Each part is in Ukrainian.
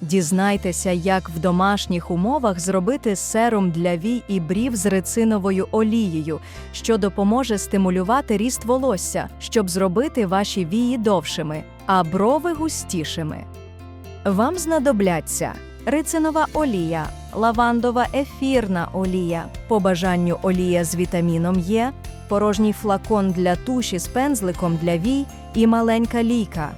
Дізнайтеся, як в домашніх умовах зробити серум для вій і брів з рициновою олією, що допоможе стимулювати ріст волосся, щоб зробити ваші вії довшими, а брови густішими. Вам знадобляться рицинова олія, лавандова ефірна олія, по бажанню олія з вітаміном Є, порожній флакон для туші з пензликом для вій і маленька лійка.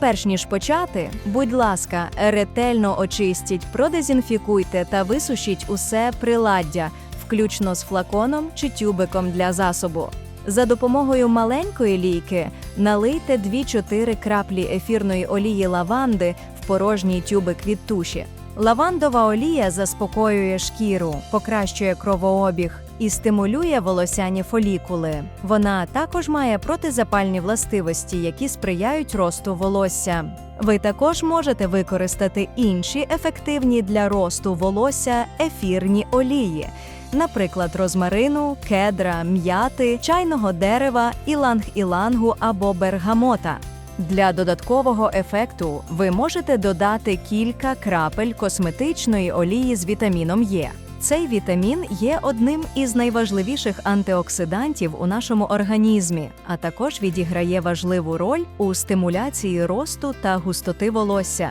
Перш ніж почати, будь ласка, ретельно очистіть, продезінфікуйте та висушіть усе приладдя, включно з флаконом чи тюбиком для засобу. За допомогою маленької лійки налийте 2-4 краплі ефірної олії лаванди в порожній тюбик від туші. Лавандова олія заспокоює шкіру, покращує кровообіг і стимулює волосяні фолікули. Вона також має протизапальні властивості, які сприяють росту волосся. Ви також можете використати інші ефективні для росту волосся ефірні олії, наприклад, розмарину, кедра, м'яти, чайного дерева, іланг-ілангу або бергамота. Для додаткового ефекту ви можете додати кілька крапель косметичної олії з вітаміном Е. Цей вітамін є одним із найважливіших антиоксидантів у нашому організмі, а також відіграє важливу роль у стимуляції росту та густоти волосся.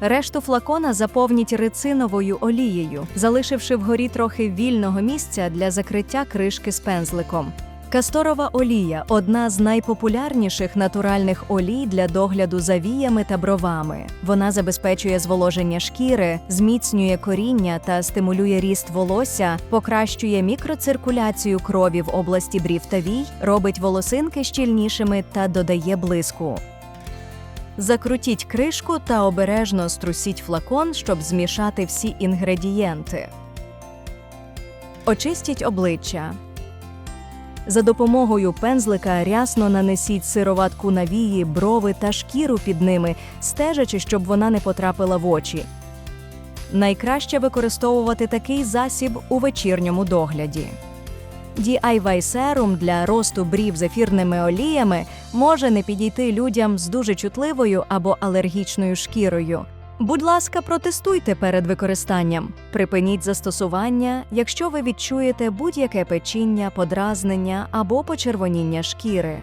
Решту флакона заповніть рициновою олією, залишивши вгорі трохи вільного місця для закриття кришки з пензликом. Касторова олія одна з найпопулярніших натуральних олій для догляду за віями та бровами. Вона забезпечує зволоження шкіри, зміцнює коріння та стимулює ріст волосся, покращує мікроциркуляцію крові в області брів та вій, робить волосинки щільнішими та додає блиску. Закрутіть кришку та обережно струсіть флакон, щоб змішати всі інгредієнти. Очистіть обличчя. За допомогою пензлика рясно нанесіть сироватку на вії, брови та шкіру під ними, стежачи, щоб вона не потрапила в очі. Найкраще використовувати такий засіб у вечірньому догляді. DIY серум для росту брів з ефірними оліями може не підійти людям з дуже чутливою або алергічною шкірою. Будь ласка, протестуйте перед використанням. Припиніть застосування, якщо ви відчуєте будь-яке печіння, подразнення або почервоніння шкіри.